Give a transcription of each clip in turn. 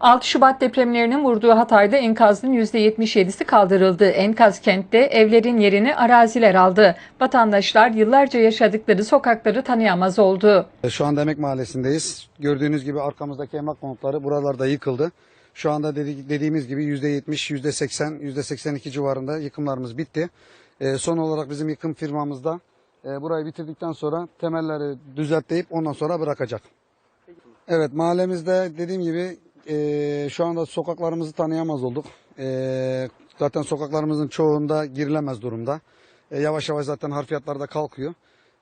6 Şubat depremlerinin vurduğu Hatay'da enkazın %77'si kaldırıldı. Enkaz kentte evlerin yerini araziler aldı. Vatandaşlar yıllarca yaşadıkları sokakları tanıyamaz oldu. Şu anda Emek Mahallesi'ndeyiz. Gördüğünüz gibi arkamızdaki emek konutları buralarda yıkıldı. Şu anda dedi- dediğimiz gibi %70, %80, %82 civarında yıkımlarımız bitti. Ee, son olarak bizim yıkım firmamızda e, burayı bitirdikten sonra temelleri düzeltleyip ondan sonra bırakacak. Evet mahallemizde dediğim gibi e, şu anda sokaklarımızı tanıyamaz olduk. E, zaten sokaklarımızın çoğunda girilemez durumda. E, yavaş yavaş zaten harfiyatlar da kalkıyor.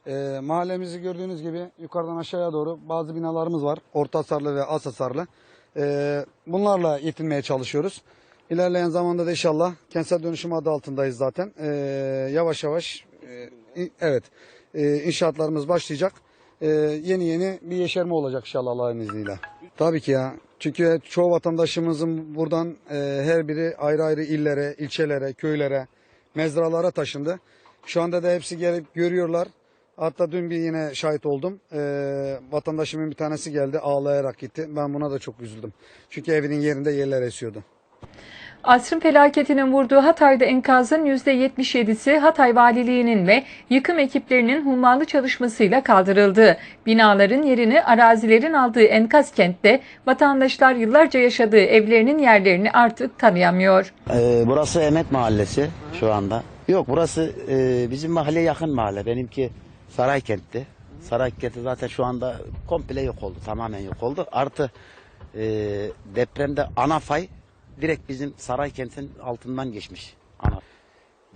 E, mahallemizi gördüğünüz gibi yukarıdan aşağıya doğru bazı binalarımız var. Orta hasarlı ve az hasarlı. E, bunlarla yetinmeye çalışıyoruz. İlerleyen zamanda da inşallah kentsel dönüşüm adı altındayız zaten. E, yavaş yavaş e, evet e, inşaatlarımız başlayacak. E, yeni yeni bir yeşerme olacak inşallah Allah'ın izniyle. Tabii ki ya. Çünkü çoğu vatandaşımızın buradan e, her biri ayrı ayrı illere, ilçelere, köylere, mezralara taşındı. Şu anda da hepsi gelip görüyorlar. Hatta dün bir yine şahit oldum. E, vatandaşımın bir tanesi geldi ağlayarak gitti. Ben buna da çok üzüldüm. Çünkü evinin yerinde yerler esiyordu. Asrın felaketinin vurduğu Hatay'da enkazın %77'si Hatay Valiliği'nin ve yıkım ekiplerinin hummalı çalışmasıyla kaldırıldı. Binaların yerini arazilerin aldığı enkaz kentte vatandaşlar yıllarca yaşadığı evlerinin yerlerini artık tanıyamıyor. Ee, burası Emet Mahallesi şu anda. Yok burası e, bizim mahalleye yakın mahalle. Benimki Saraykent'ti. Saraykent'te zaten şu anda komple yok oldu. Tamamen yok oldu. Artı e, depremde ana fay direkt bizim Saraykent'in altından geçmiş. Ana.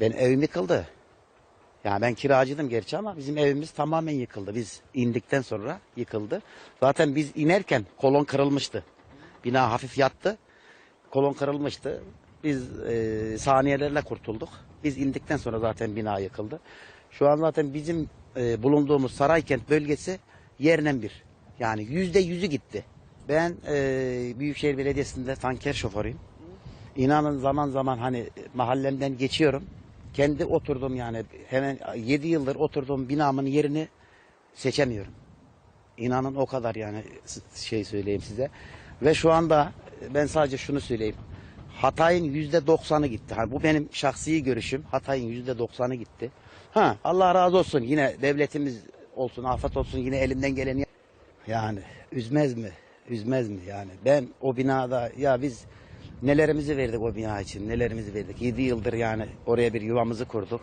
Ben evim yıkıldı. Yani ben kiracıydım gerçi ama bizim evimiz tamamen yıkıldı. Biz indikten sonra yıkıldı. Zaten biz inerken kolon kırılmıştı. Bina hafif yattı. Kolon kırılmıştı. Biz e, saniyelerle kurtulduk. Biz indikten sonra zaten bina yıkıldı. Şu an zaten bizim e, bulunduğumuz Saraykent bölgesi yerden bir. Yani yüzde yüzü gitti. Ben e, Büyükşehir Belediyesi'nde tanker şoförüyüm. İnanın zaman zaman hani mahallemden geçiyorum. Kendi oturduğum yani hemen 7 yıldır oturduğum binamın yerini seçemiyorum. İnanın o kadar yani şey söyleyeyim size. Ve şu anda ben sadece şunu söyleyeyim. Hatay'ın yüzde doksanı gitti. Ha, bu benim şahsi görüşüm. Hatay'ın yüzde doksanı gitti. Ha, Allah razı olsun yine devletimiz olsun, afet olsun yine elinden geleni yani üzmez mi? Üzmez mi yani? Ben o binada ya biz nelerimizi verdik o bina için, nelerimizi verdik. 7 yıldır yani oraya bir yuvamızı kurduk.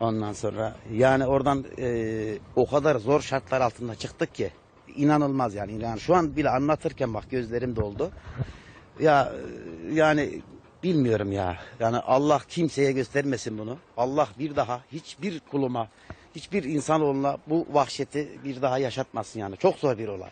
Ondan sonra yani oradan e, o kadar zor şartlar altında çıktık ki inanılmaz yani. yani şu an bile anlatırken bak gözlerim doldu. Ya yani bilmiyorum ya. Yani Allah kimseye göstermesin bunu. Allah bir daha hiçbir kuluma, hiçbir insanoğluna bu vahşeti bir daha yaşatmasın yani. Çok zor bir olay.